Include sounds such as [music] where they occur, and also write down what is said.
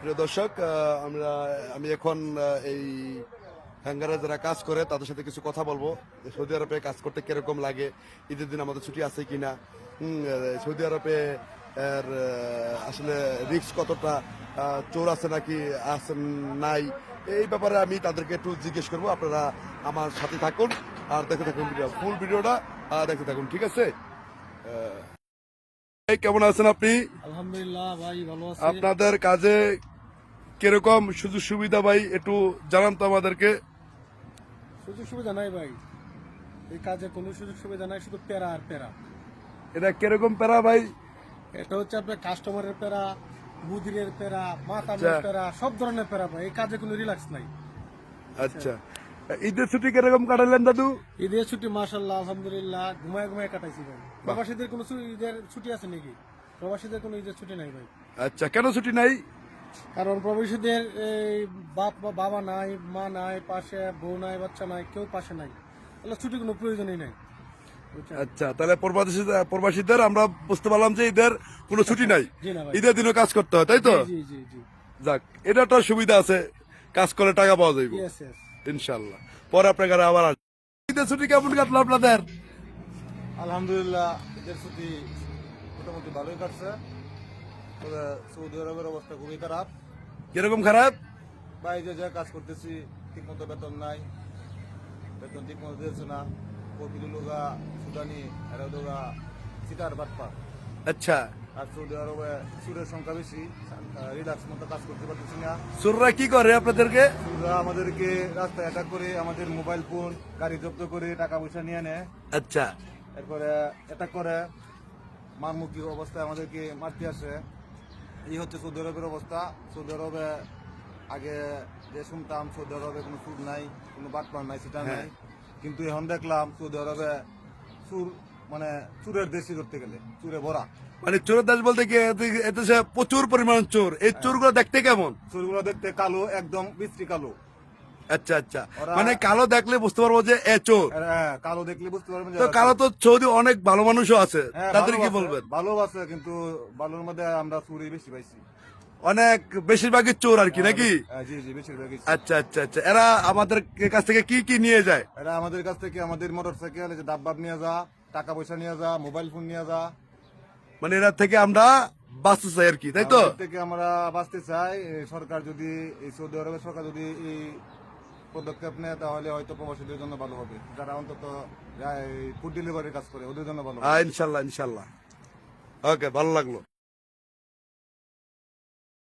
প্রিয় দর্শক আমরা আমি এখন এই হ্যাঙ্গারে যারা কাজ করে তাদের সাথে কিছু কথা বলব। সৌদি আরবে কাজ করতে কীরকম লাগে? ঈদের দিন আমাদের ছুটি আছে কিনা? সৌদি আরবে এর, আসলে রিস্ক কতটা? চোর আছে নাকি আছে নাই? এই ব্যাপারে আমি তাদেরকে একটু জিজ্ঞেস করব। আপনারা আমার সাথে থাকুন। আর দেখে থাকুন ফুল ভিডিওটা দেখতে থাকুন ঠিক আছে? কেমন আছেন আপনি? আলহামদুলিল্লাহ ভাই ভালো আছি। আপনাদের কাজে কীরকম সুযোগ সুবিধা ভাই? একটু জানান তো আমাদেরকে। সুযোগ সুবিধা নাই ভাই। এই কাজে কোনো সুযোগ সুবিধা নাই শুধু পেরা আর পেরা এটা কীরকম প্যারা ভাই? এটা হচ্ছে আপনার কাস্টমারের পেরা মুদিরের পেরা মাতামের আচ্ছা। পেরা সব ধরনের পেরা ভাই। এই কাজে কোনো রিল্যাক্স নাই। আচ্ছা। ঈদের ছুটি কীরকম কাটালেন দাদু? ঈদের ছুটি মাসাল্লাহ আলহামদুলিল্লাহ ঘুমায় ঘুমায় কাটাইছি ভাই। প্রবাসীদের কোনো ঈদের ছুটি আছে নাকি? প্রবাসীদের কোনো ঈদের ছুটি নাই ভাই। আচ্ছা কেন ছুটি নাই? কারণ প্রবাসীদের বাপ বা বাবা নাই মা নাই পাশে বউ নাই বাচ্চা নাই কেউ পাশে নাই। তাহলে ছুটি কোনো প্রয়োজনই নাই। আচ্ছা তাহলে প্রবাসী প্রবাসীদের আমরা বুঝতে পারলাম যে ঈদের কোনো ছুটি নাই। [laughs] ঈদের দিনও কাজ করতে হয় তাই তো? জি জি জি যাক এটা একটা সুবিধা আছে কাজ করে টাকা পাওয়া যাইব। ইনশাল্লাহ পরে আপনার আবার ঈদের ছুটি কেমন কাটলো আপনাদের? আলহামদুলিল্লাহ ঈদের ছুটি মোটামুটি ভালোই কাটছে। তবে সৌদি আরবের অবস্থা খুবই খারাপ। কীরকম খারাপ? বাইরে যা কাজ করতেছি ঠিক মতো বেতন নাই। বেতন ঠিক মতো দিয়েছে না। কপিল লোগা সুদানি এরা লোগা সিটার বাটপা আচ্ছা। আর সৌদি আরবে সুরের সংখ্যা বেশি। রিল্যাক্স মতো কাজ করতে পারতেছি না। সুররা কি করে আপনাদেরকে? সুররা আমাদেরকে রাস্তায় অ্যাটাক করে আমাদের মোবাইল ফোন গাড়ি জব্দ করে টাকা পয়সা নিয়ে নেয়। আচ্ছা। এরপরে অ্যাটাক করে। মারমুখী অবস্থায় আমাদেরকে মারতে আসে। এই হচ্ছে সৌদি আরবের অবস্থা। সৌদি আরবে আগে যে শুনতাম সৌদি আরবে কোনো সুর নাই কোনো বাটপার নাই সেটা নাই। কিন্তু এখন দেখলাম সৌদি আরবে সুর মানে চুরের দেশি করতে গেলে চুরে ভরা মানে চোরের দেশ বলতে কি এতে- প্রচুর পরিমাণ চোর। এই চোরগুলো দেখতে কেমন? চুরগুলো দেখতে কালো একদম বিশ্রী কালো। আচ্ছা আচ্ছা। মানে কালো দেখলে বুঝতে পারব যে এ চোর। হ্যাঁ, কালো দেখলে বুঝতে পারবেন তো কালো তো সৌদি অনেক ভালো মানুষও আছে। হ্যাঁ, তাদের কি বলবেন? ভালো আছে কিন্তু ভালোর মধ্যে আমরা চুরি বেশি পাইছি। অনেক বেশিরভাগই চোর আর কি নাকি? হ্যাঁ, আচ্ছা আচ্ছা আচ্ছা। এরা আমাদের কাছ থেকে কি কি নিয়ে যায়? এরা আমাদের কাছ থেকে আমাদের মোটর সাইকেল ডাব্বাব নিয়ে যা টাকা পয়সা নিয়ে যা মোবাইল ফোন নিয়ে যা। মানে এরা থেকে আমরা বাঁচতে চাই আর কি তাই তো? এর থেকে আমরা বাঁচতে চাই সরকার যদি এই সৌদি আরবের সরকার যদি এই পদক্ষেপ নেয় তাহলে হয়তো প্রবাসীদের জন্য ভালো হবে। যারা অন্তত ফুড ডেলিভারির কাজ করে ওদের জন্য ভালো হবে। ইনশাল্লাহ ইনশাল্লাহ। ওকে ভালো লাগল।